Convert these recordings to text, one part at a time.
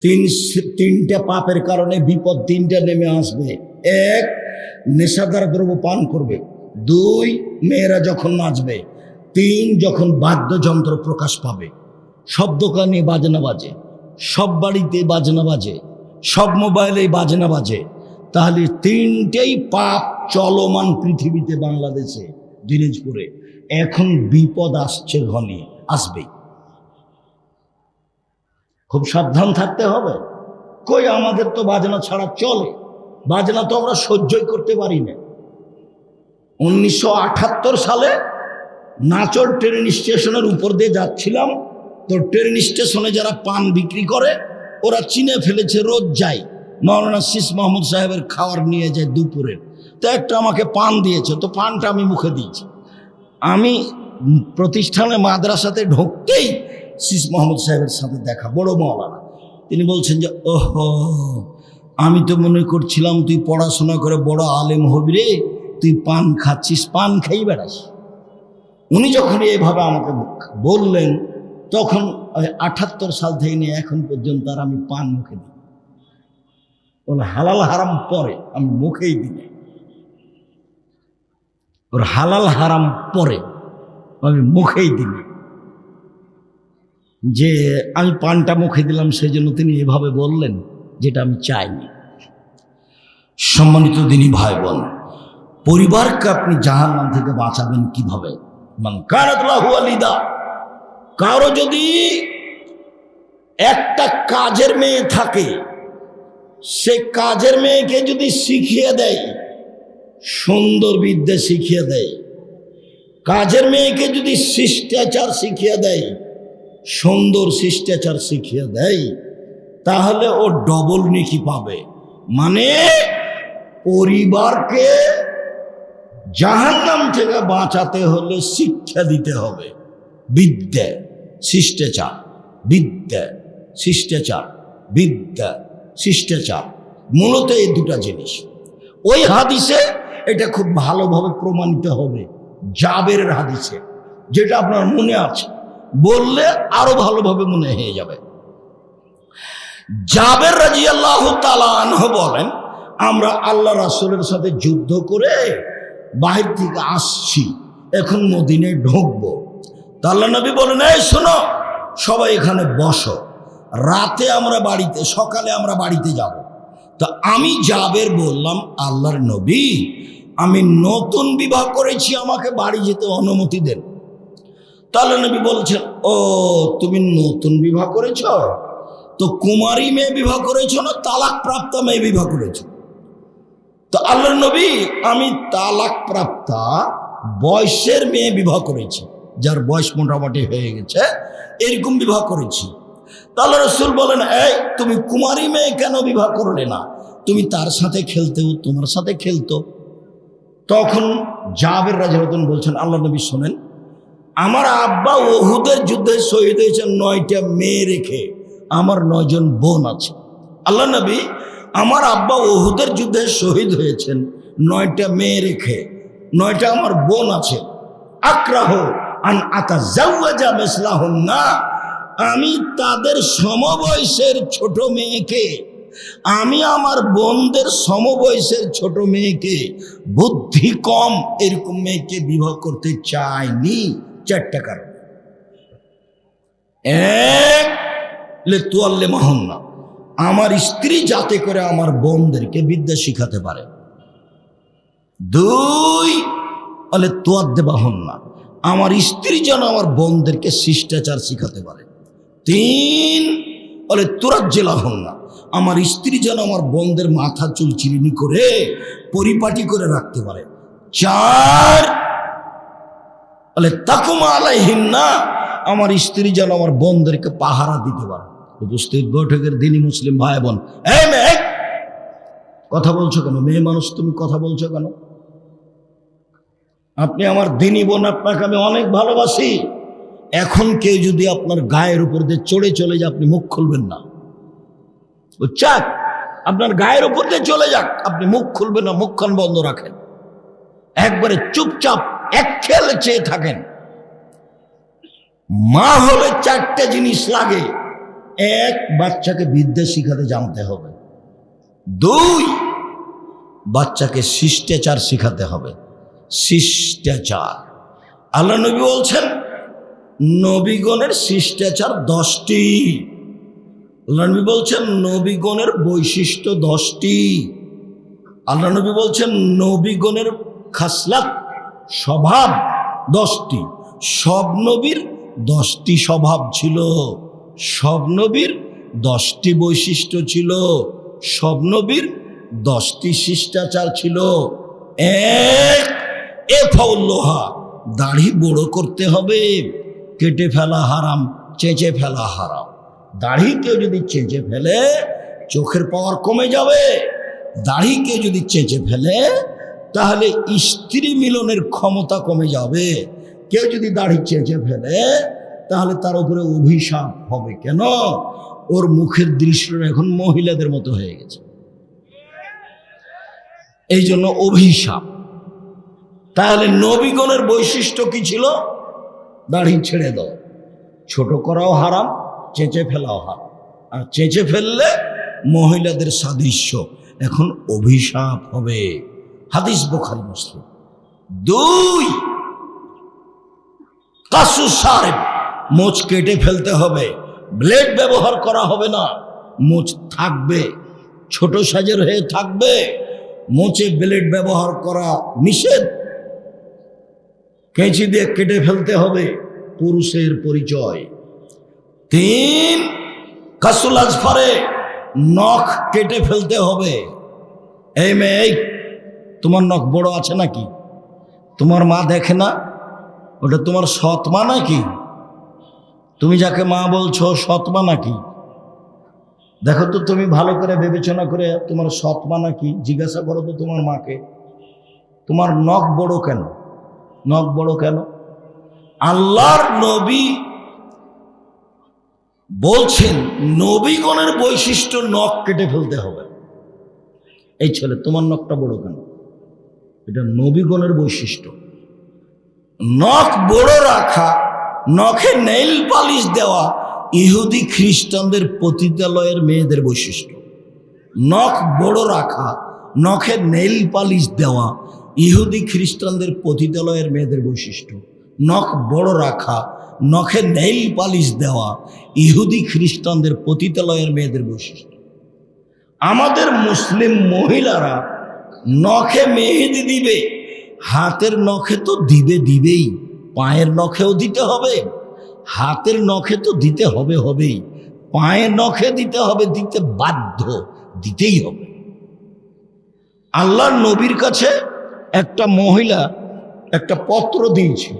তিন তিনটে পাপের কারণে বিপদ তিনটে নেমে আসবে। এক, নেশাদার দ্রব্য পান করবে। দুই, মেয়েরা যখন নাচবে। তিন, যখন বাদ্যযন্ত্র প্রকাশ পাবে। সব দোকানে বাজনা বাজে। সব বাড়িতে বাজনা বাজে। সব মোবাইলে বাজনা বাজে। তাহলে তিনটেই পাপ চলমান পৃথিবীতে, বাংলাদেশে, দিনাজপুরে। এখন বিপদ আসছে ঘনে, আসবেই। খুব সাবধান থাকতে হবে। কই আমাদের তো বাজনা ছাড়া চলে। বাজনা তো আমরা সহ্যই করতে পারি না। উনিশশো সালে নাচর ট্রেন স্টেশনের উপর দিয়ে যাচ্ছিলাম। তো ট্রেন স্টেশনে যারা পান বিক্রি করে, ওরা চিনে ফেলেছে, রোজ যায় মৌলানা শিস মাহমুদ সাহেবের খাওয়ার নিয়ে যায় দুপুরের তো একটা আমাকে পান দিয়েছে, তো পানটা আমি মুখে দিয়েছি। আমি প্রতিষ্ঠানে মাদ্রাসাতে ঢুকতেই শীষ মোহাম্মদ সাহেবের সাথে দেখা, বড় মৌলানা তিনি বলছেন যে, ওহো, আমি তো মনে করছিলাম তুই পড়াশোনা করে বড় আলেম হবি রে, তুই পান খাচ্ছিস, পান খেয়ে বেড়াস উনি যখন এভাবে আমাকে বললেন, তখন আঠাত্তর সাল থেকে নিয়ে এখন পর্যন্ত আর আমি পান মুখে দিই ওর হালাল হারাম পরে, আমি মুখেই দিই। ওর হালাল হারাম পরে, আমি মুখেই দিই। যে আমি পানটা মুখে দিলাম সেই জন্য তিনি এভাবে বললেন, যেটা আমি চাইনি। সম্মানিত দিনী ভাই বোন পরিবারকে আপনি জাহান নাম থেকে বাঁচাবেন কীভাবে? কারও যদি একটা কাজের মেয়ে থাকে, সে কাজের মেয়েকে যদি শিখিয়ে দেয়, সুন্দর বিদ্যা শিখিয়ে দেয়, কাজের মেয়েকে যদি শিষ্টাচার শিখিয়ে দেয় সুন্দর শিষ্টাচার শিখিয়ে দেয়, তাহলে ও ডবল নেকি পাবে। মানে পরিবারকে জাহান্নাম থেকে বাঁচাতে হলে শিক্ষা দিতে হবে। বিদ্যা, শিষ্টাচার বিদ্যা শিষ্টাচার বিদ্যা, শিষ্টাচার, মূলত এই দুটা জিনিস। ওই হাদিসে এটা খুব ভালোভাবে প্রমাণিত হবে, জাবেরের হাদিসে, যেটা আপনার মনে আছে। বললে আরও ভালোভাবে মনে হয়ে যাবে। জাবের রাজি আল্লাহ বলেন, আমরা আল্লাহ রাসুলের সাথে যুদ্ধ করে বাহির থেকে আসছি, এখন মদিনে ঢুকবো। তা নবী বলেন, এই শোনো, সবাই এখানে বসো। রাতে আমরা বাড়িতে, সকালে আমরা বাড়িতে যাব। তো আমি জাবের বললাম, আল্লাহর নবী, আমি নতুন বিবাহ করেছি, আমাকে বাড়ি যেতে অনুমতি দেন। তাহলে নবী বলছেন, ও, তুমি নতুন বিবাহ করেছ? তো কুমারী মেয়ে বিবাহ করেছ না তালাক প্রাপ্ত মেয়ে বিবাহ করেছ? তো আল্লাহর নবী, আমি তালাক প্রাপ্তা বয়সের মেয়ে বিবাহ করেছি, যার বয়স মোটামুটি হয়ে গেছে, এরকম বিবাহ করেছি। তাহলে রসুল বলেন, এই, তুমি কুমারী মেয়ে কেন বিবাহ করলে না? তুমি তার সাথে খেলতেও তোমার সাথে খেলতো। তখন জাবের রাজারতন বলছেন আল্লাহ নবী শোনেন আমার আব্বা ওহুদের যুদ্ধে শহীদ হয়েছে নয়টা মেয়ে রেখে। আমার নয়জন বোন আছে। আল্লাহ নবী, আমার আব্বা ওহুদের যুদ্ধে শহীদ হয়েছেন নয়টা মেয়ে রেখে। নয়টা আমার বোন আছে। আক্রাহ আন আতা জাউয়াজা মেসলাহন না আমি তাদের সমবয়সের ছোট মেয়েকে, আমি আমার বোনদের সমবয়সের ছোট মেয়েকে, বুদ্ধি কম এরকম মেয়েকে বিবাহ করতে চাইনি। চারটা কারণ। এক, লে তোয়াল্লে মাহন্না। আমার স্ত্রী যাতে করে আমার বোনদেরকে বিদ্যা শিখাতে পারে। দুই বলে তোয়াদ্দে বাহন্না আমার স্ত্রী যেন আমার বোনদেরকে শিষ্টাচার শিখাতে পারে। তিন বলে তোরাজ্জেলা হন না আমার স্ত্রী যেন আমার বোনদের মাথা চুল করে পরিপাটি করে রাখতে পারে। চার বলে, তাকুমা আলাইহিন না আমার স্ত্রী যেন আমার বোনদেরকে পাহারা দিতে পারে। উপস্থিত বৈঠকের দিনই মুসলিম ভাই বোন এই মেয়ে, কথা বলছো কেন? মেয়ে মানুষ, তুমি কথা বলছো কেন? আপনি আমার দিনী বোন, আপনাকে আমি অনেক ভালোবাসি। এখন কেউ যদি আপনার গায়ের উপর দিয়ে চড়ে চলে যায়, আপনি মুখ খুলবেন না। চাক, আপনার গায়ের উপর দিয়ে চলে যাক, আপনি মুখ খুলবেন না, মুখখান বন্ধ রাখেন। একবারে চুপচাপ এক খেলে চেয়ে থাকেন। মা হলে চারটে জিনিস লাগে। এক, বাচ্চাকে বিদ্যা শিখাতে জানতে হবে। দুই, বাচ্চাকে শিষ্টাচার শিখাতে হবে। শিষ্টাচার। আল্লাহ নবী বলছেন, নবীগণের শিষ্টাচার দশটি। আল্লাহ নবী বলছেন, নবীগণের বৈশিষ্ট্য দশটি। আল্লাহ নবী বলছেন, নবীগণের খাসলাত স্বভাব দশটি। সব নবীর দশটি স্বভাব ছিল। সব নবীর দশটি বৈশিষ্ট্য ছিল। সব নবীর দশটি শিষ্টাচার ছিল। এক এ ফৌল্লোহা দাড়ি বড় করতে হবে। কেটে ফেলা হারাম, চেঁচে ফেলা হারাম। দাড়ি কেউ যদি চেঁচে ফেলে, চোখের পাওয়ার কমে যাবে। দাড়ি কেউ যদি চেঁচে ফেলে তাহলে স্ত্রী মিলনের ক্ষমতা কমে যাবে। কেউ যদি দাড়ি চেঁচে ফেলে, তাহলে তার উপরে অভিশাপ হবে কেন? ওর মুখের দৃশ্য এখন মহিলাদের মতো হয়ে গেছে। এই জন্য অভিশাপ। তাহলে নবীগণের বৈশিষ্ট্য কি ছিল? দাড়ি ছেড়ে দাও। ছোট করাও হারাম, চেঁচে ফেলাও হারাম। আর চেঁচে ফেললে মহিলাদের সাদৃশ্য এখন অভিশাপ হবে। হাদিস বোখারি, মুসলিম। দুই, কাসু সারেব মোচ কেটে ফেলতে হবে। ব্লেড ব্যবহার করা হবে না। মোচ থাকবে, ছোট সাজের হয়ে থাকবে। মোচে ব্লেড ব্যবহার করা নিষেধ। কেঁচি দিয়ে কেটে ফেলতে হবে, পুরুষের পরিচয়। তিন, কাসুল আজফারে, নখ কেটে ফেলতে হবে। এই মেয়ে তোমার নখ বড় আছে নাকি? তোমার মা দেখে না? ওটা তোমার সৎ মা নাকি? তুমি যাকে মা বলছো, সৎ মা নাকি? দেখো তো তুমি ভালো করে বিবেচনা করে তোমার সৎ মা নাকি? জিজ্ঞাসা করো তো তোমার মাকে। তোমার নখ বড় কেন? নখ বড় কেন? আল্লাহর নবী বলছেন, নবীগণের বৈশিষ্ট্য নখ কেটে ফেলতে হবে। এই ছেলে, তোমার নখটা বড় কেন? এটা নবীগণের বৈশিষ্ট্য। নখ বড় রাখা, নখে নেইল পালিশ দেওয়া ইহুদি খ্রিস্টানদের পতিতালয়ের মেয়েদের বৈশিষ্ট্য। নখ বড় রাখা, নখে নেইল পালিশ দেওয়া ইহুদি খ্রিস্টানদের পতিতালয়ের মেয়েদের বৈশিষ্ট্য। নখ বড় রাখা, নখে নেইল পালিশ দেওয়া ইহুদি খ্রিস্টানদের পতিতালয়ের মেয়েদের বৈশিষ্ট্য। আমাদের মুসলিম মহিলারা নখে মেহেদি দিবে। হাতের নখে তো দিবে দিবেই, পায়ের নখেও দিতে হবে। হাতের নখে তো দিতে হবে হবেই, পায়ের নখে দিতে হবে, দিতে বাধ্য, দিতেই হবে। আল্লাহর নবীর কাছে একটা মহিলা একটা পত্র দিয়েছিল।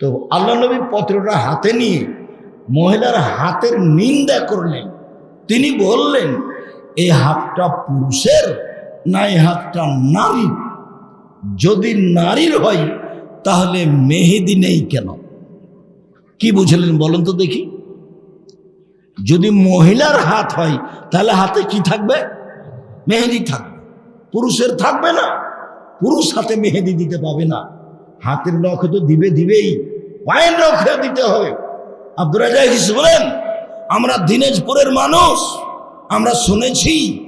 তো আল্লাহ নবী পত্রটা হাতে নিয়ে মহিলার হাতের নিন্দা করলেন। তিনি বললেন এই হাতটা পুরুষের না এই হাতটা নারীর যদি নারীর হয়, তাহলে মেহেদি নেই কেন? কি বুঝলেন বলেন তো দেখি। যদি মহিলার হাত হয়, তাহলে হাতে কি থাকবে? মেহেদি থাকবে। পুরুষের থাকবে না। পুরুষ হাতে মেহেদি দিতে পাবে না। হাতের নখে তো দিবে দিবেই। পায়ের নখে দিতে হবে। আব্দুর রাজা বলেন? আমরা দিনাজপুরের মানুষ। আমরা শুনেছি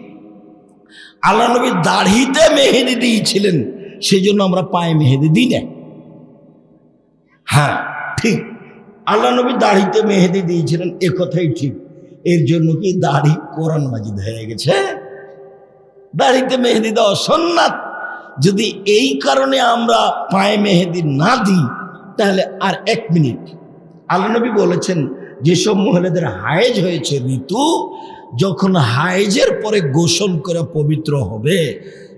আল্লাহ নবী দাড়িতে মেহেদি দিয়েছিলেন সেই জন্য আমরা পায়ে মেহেদি দিই না হ্যাঁ ঠিক। আল্লাহ নবী দাড়িতে মেহেদি দিয়েছিলেন, এ কথাই ঠিক। এর জন্য কি দাড়ি কোরআন মাজিদ হয়ে গেছে? দাড়িতে মেহেদি দেওয়া সন্ন্যাত। যদি এই কারণে আমরা পায়ে মেহেদি না দিই, তাহলে আর এক মিনিট। আল্লাহ নবী বলেছেন, যেসব মহিলাদের হায়েজ হয়েছে ঋতু যখন হাইজের পরে গোসল করে পবিত্র হবে,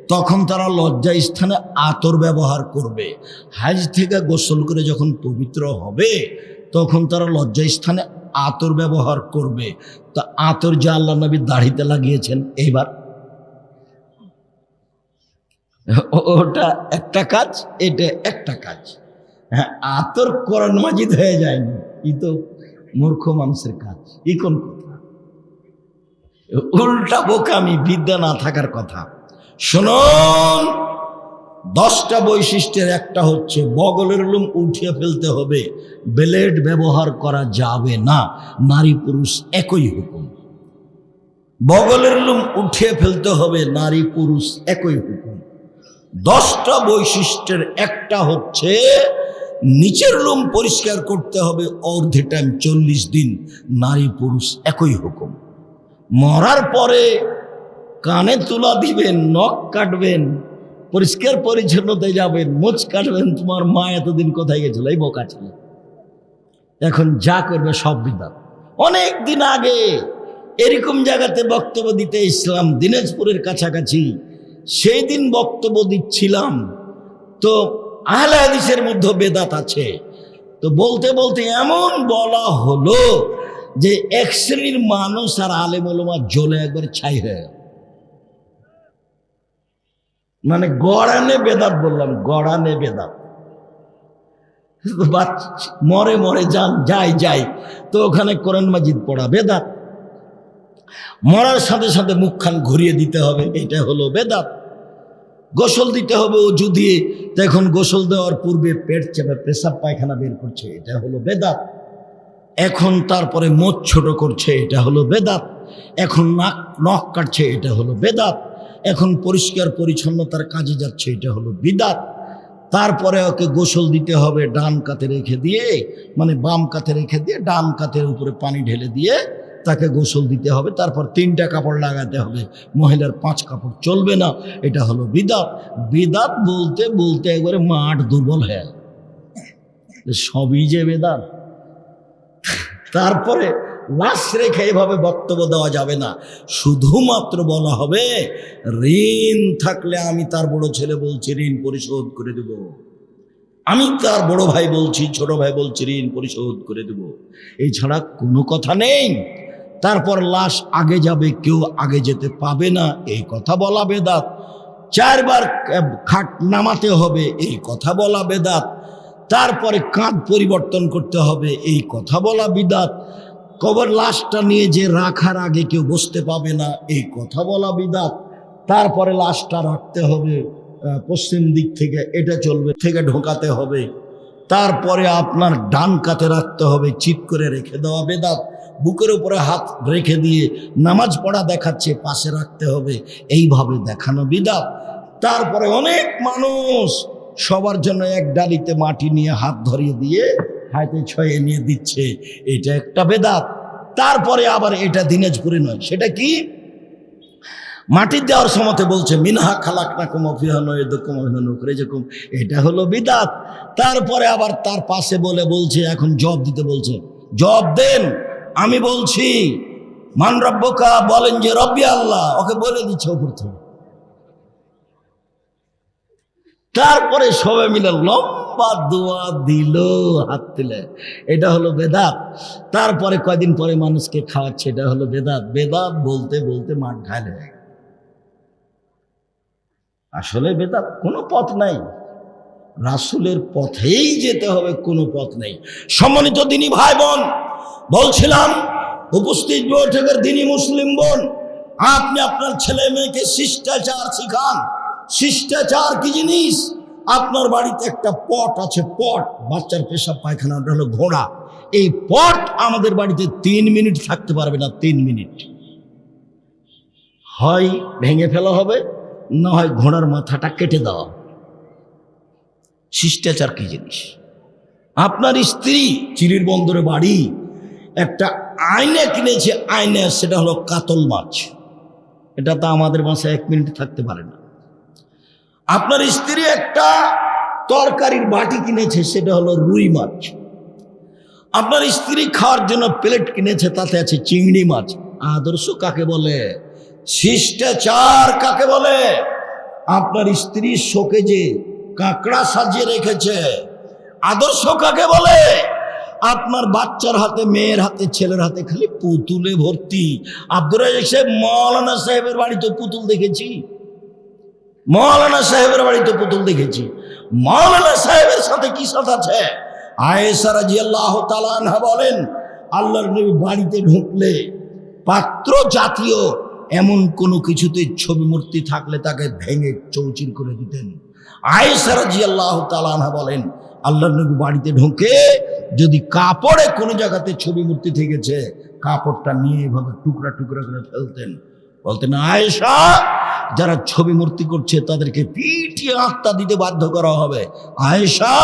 তখন তারা লজ্জা স্থানে আতর ব্যবহার করবে। হাইজ থেকে গোসল করে যখন পবিত্র হবে, তখন তারা লজ্জা স্থানে আতর ব্যবহার করবে। তা আতর যে আল্লাহ নবী দাড়িতে লাগিয়েছেন, এইবার। ওটা একটা কাজ, এটা একটা কাজ। হ্যাঁ আতর করণ মাজিদ হয়ে যায়নি। ই তো মূর্খ মানুষের কাজ। ই কোন কথা? উল্টা বোকামি বিদ্যা না থাকার কথা। শুনুন, দশটা বৈশিষ্ট্যের একটা হচ্ছে, বগলের লুম উঠিয়ে ফেলতে হবে, ব্লেড ব্যবহার করা যাবে না, নারী পুরুষ একই হুকুম। বগলের লুম উঠিয়ে ফেলতে হবে, নারী পুরুষ একই হুকুম। দশটা বৈশিষ্ট্যের একটা হচ্ছে, নিচের লোম পরিষ্কার করতে হবে অর্ধে টাইম চল্লিশ দিন, নারী পুরুষ একই হুকুম। মরার পরে কানে তুলা দিবেন, নখ কাটবেন, পরিষ্কার পরিচ্ছন্নতে যাবেন, মোচ কাটবেন, তোমার মা এতদিন কোথায় গেছিল? এই বোকা ছিল। এখন যা করবে সব বিধান অনেক দিন আগে এরকম জায়গাতে বক্তব্য দিতে ইসলাম দিনাজপুরের কাছাকাছি। সেই দিন বক্তব্য দিচ্ছিলাম। তো আহলে হাদিসের মধ্যে বেদাত আছে। তো বলতে বলতে এমন বলা হলো যে এক শ্রেণির মানুষ আর আলেম ওলমা জ্বলে একবার ছাই হয়ে মানে গড়ানে বেদাত বললাম, গড়ানে বেদাত। মরে মরে যান, যাই যাই, তো ওখানে কোরআন মাজিদ পড়া বেদাত। মরার সাথে সাথে মুখখান ঘুরিয়ে দিতে হবে, এটা হলো বেদাত। গোসল দিতে হবে অজু দিয়ে, তো এখন গোসল দেওয়ার পূর্বে পেট চেপে পেশাব পায়খানা বের করছে, এটা হলো বেদাত। এখন তারপরে মোচ ছোট করছে, এটা হলো বেদাত। এখন নাক, নখ কাটছে, এটা হলো বেদাত। এখন পরিষ্কার পরিচ্ছন্নতার কাজে যাচ্ছে, এটা হলো বিদাত। তারপরে ওকে গোসল দিতে হবে, ডান কাতে রেখে দিয়ে মানে বাম কাতে রেখে দিয়ে, ডান কাতের উপরে পানি ঢেলে দিয়ে তাকে গোসল দিতে হবে। তারপর তিনটা কাপড় লাগাতে হবে। মহিলার পাঁচ কাপড় চলবে না, এটা হলো বিদাত। বিদাত বলতে বলতে একবারে মাঠ দুর্বল হ্যাঁ সবই যে বেদাত। তারপরে লাশ রেখে এভাবে বক্তব্য দেওয়া যাবে না। শুধুমাত্র বলা হবে, ঋণ থাকলে আমি তার বড় ছেলে বলছি, ঋণ পরিশোধ করে দেব। আমি তার বড় ভাই বলছি, ছোট ভাই বলছি, ঋণ পরিশোধ করে দেব। এই ছাড়া কোনো কথা নেই। তারপর লাশ আগে যাবে, কেউ আগে যেতে পাবে না, এই কথা বলা বেদাত। চারবার খাট নামাতে হবে, এই কথা বলা বেদাত। তারপরে কাঁধ পরিবর্তন করতে হবে। এই কথা বলা বিদাত। কবর লাশটা নিয়ে যে রাখার আগে কেউ বসতে পাবে না, এই কথা বলা বিদাত। তারপরে লাশটা রাখতে হবে পশ্চিম দিক থেকে এটা চলবে, থেকে ঢোকাতে হবে। তারপরে আপনার ডান কাতে রাখতে হবে চিৎ করে রেখে দেওয়া বেদাত। বুকের উপরে হাত রেখে দিয়ে নামাজ পড়া দেখাচ্ছে, পাশে রাখতে হবে। এইভাবে দেখানো বিদাত। তারপরে অনেক মানুষ সবার জন্য এক ডালিতে মাটি নিয়ে হাত ধরিয়ে দিয়ে হাতে ছয়ে নিয়ে দিচ্ছে। এটা একটা বেদাত। তারপরে আবার এটা দিনাজপুরে নয়। সেটা কি? মাটি দেওয়ার সময়তে বলছে, মিনহা খালাক না কুম দুকুম যেরকম এটা হলো বিদাত। তারপরে আবার তার পাশে বলে বলছে, এখন জব দিতে বলছে জব দেন। আমি বলছি, মান রব্বকা, বলেন যে, রব্বি আল্লাহ। ওকে বলে দিচ্ছে ওপর থেকে। তারপরে সবাই মিলে লম্বা দোয়া দিল, হাত তুলে। এটা হলো বেদাত। তারপরে কয়দিন পরে মানুষকে খাওয়াচ্ছে, এটা হলো বেদাত। বেদাত বলতে বলতে মাঠ ঘায়ল হয়ে আসলে বেদাত কোনো পথ নাই। রাসুলের পথেই যেতে হবে, কোনো পথ নেই। সম্মানিত দিনী ভাই বোন বলছিলাম, উপস্থিত বৈঠকের দিনী মুসলিম বোন, আপনি আপনার ছেলে মেয়েকে শিষ্টাচার শিখান। শিষ্টাচার কি জিনিস? আপনার বাড়িতে একটা পট আছে, পট। বাচ্চার পেশাব পায়খানা, ওটা হলো ঘোড়া। এই পট আমাদের বাড়িতে তিন মিনিট থাকতে পারবে না, তিন মিনিট। হয় ভেঙে ফেলা হবে, না হয় ঘোড়ার মাথাটা কেটে দেওয়া। শিষ্টাচার কি জিনিস? আপনার স্ত্রী চিরির বন্দরে বাড়ি, একটা আয়না কিনেছে, আয়না, সেটা হলো কাতল মাছ। এটা তো আমাদের বাসায় এক মিনিট থাকতে পারে না। আপনার স্ত্রী একটা তরকারির বাটি কিনেছে, সেটা হলো রুই মাছ। আপনার স্ত্রী খাওয়ার জন্য প্লেট কিনেছে, তাতে আছে চিংড়ি মাছ। আদর্শ কাকে বলে? শিষ্টাচার কাকে বলে? আপনার স্ত্রী শোকে যে কাঁকড়া সাজিয়ে রেখেছে। আদর্শ কাকে বলে? আপনার বাচ্চার হাতে, মেয়ের হাতে, ছেলের হাতে খালি পুতুলে ভর্তি। আব্দুর সাহেব, মৌলানা সাহেবের বাড়িতে পুতুল দেখেছি। মৌলানা সাহেবের বাড়িতে পুতুল দেখেছি। মৌলানা সাহেবের সাথে কি সাথ আছে? আয়েসা জি আল্লাহ তালানহা বলেন, আল্লাহর নবী বাড়িতে ঢুকলে পাত্র জাতীয় এমন কোনো কিছুতে ছবি মূর্তি থাকলে তাকে ভেঙে চৌচির করে দিতেন। আয়েসা জি আল্লাহ তালানহা বলেন আল্লাহ নবী বাড়িতে ঢুকে যদি কাপড়ে কোনো জায়গাতে ছবি মূর্তি থেকেছে, কাপড়টা নিয়ে এভাবে টুকরা টুকরা করে ফেলতেন। বলতেন, আয়েশা যারা ছবি মূর্তি করছে তাদেরকে পিটিয়ে আত্মা দিতে বাধ্য করা হবে। আয়েশা!